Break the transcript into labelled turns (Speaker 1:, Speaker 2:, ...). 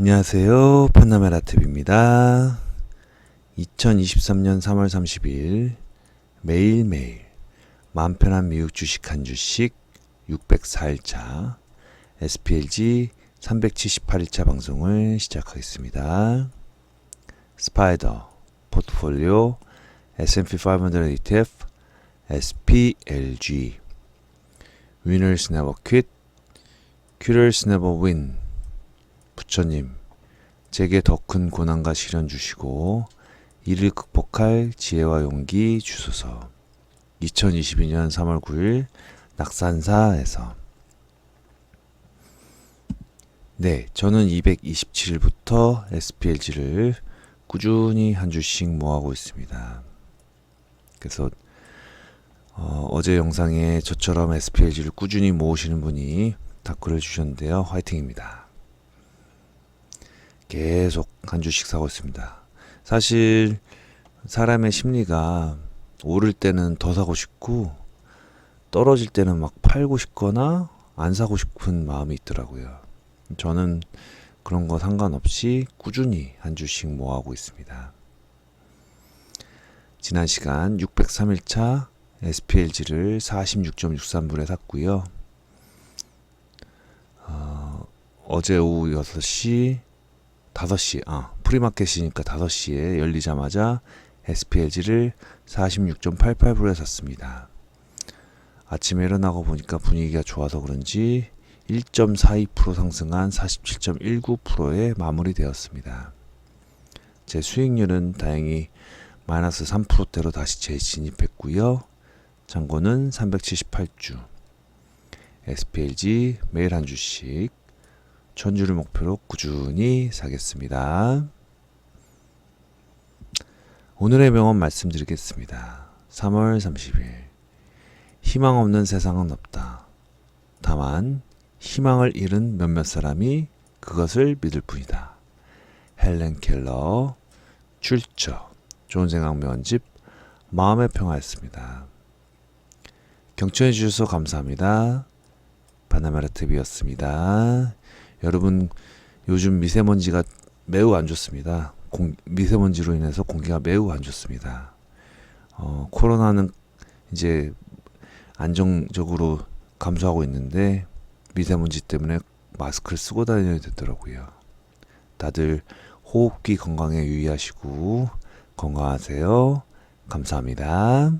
Speaker 1: 안녕하세요. 판나메라TV입니다. 2023년 3월 30일 매일매일 마음 편한 미국 주식 한 주씩 604일차 SPLG 378일차 방송을 시작하겠습니다. 스파이더 포트폴리오 S&P 500 ETF SPLG Winners Never Quit Quitters Never Win 부처님, 제게 더 큰 고난과 시련 주시고 이를 극복할 지혜와 용기 주소서. 2022년 3월 9일 낙산사에서 네, 저는 227일부터 SPLG를 꾸준히 한 주씩 모아고 있습니다. 그래서 어, 제 영상에 저처럼 SPLG를 꾸준히 모으시는 분이 댓글을 주셨는데요. 화이팅입니다. 계속 한 주씩 사고 있습니다. 사실 사람의 심리가 오를 때는 더 사고 싶고 떨어질 때는 막 팔고 싶거나 안 사고 싶은 마음이 있더라고요. 저는 그런 거 상관없이 꾸준히 한 주씩 모아고 있습니다. 지난 시간 603일차 SPLG를 46.63불에 샀고요. 어, 어제 오후 6시 5시, 아, 프리마켓이니까 5시에 열리자마자 SPLG를 46.88불에 샀습니다. 아침에 일어나고 보니까 분위기가 좋아서 그런지 1.42% 상승한 47.19%에 마무리되었습니다. 제 수익률은 다행히 마이너스 3%대로 다시 재진입했고요. 잔고는 378주. SPLG 매일 한 주씩 천주를 목표로 꾸준히 사겠습니다. 오늘의 명언 말씀드리겠습니다. 3월 30일. 희망 없는 세상은 없다. 다만, 희망을 잃은 몇몇 사람이 그것을 믿을 뿐이다. 헬렌 켈러, 출처, 좋은 생각 면집, 마음의 평화였습니다. 경청해 주셔서 감사합니다. 바나메라 TV였습니다. 여러분 요즘 미세먼지가 매우 안 좋습니다. 공, 미세먼지로 인해서 공기가 매우 안 좋습니다. 어, 코로나는 이제 안정적으로 감소하고 있는데 미세먼지 때문에 마스크를 쓰고 다녀야 되더라고요. 다들 호흡기 건강에 유의하시고 건강하세요. 감사합니다.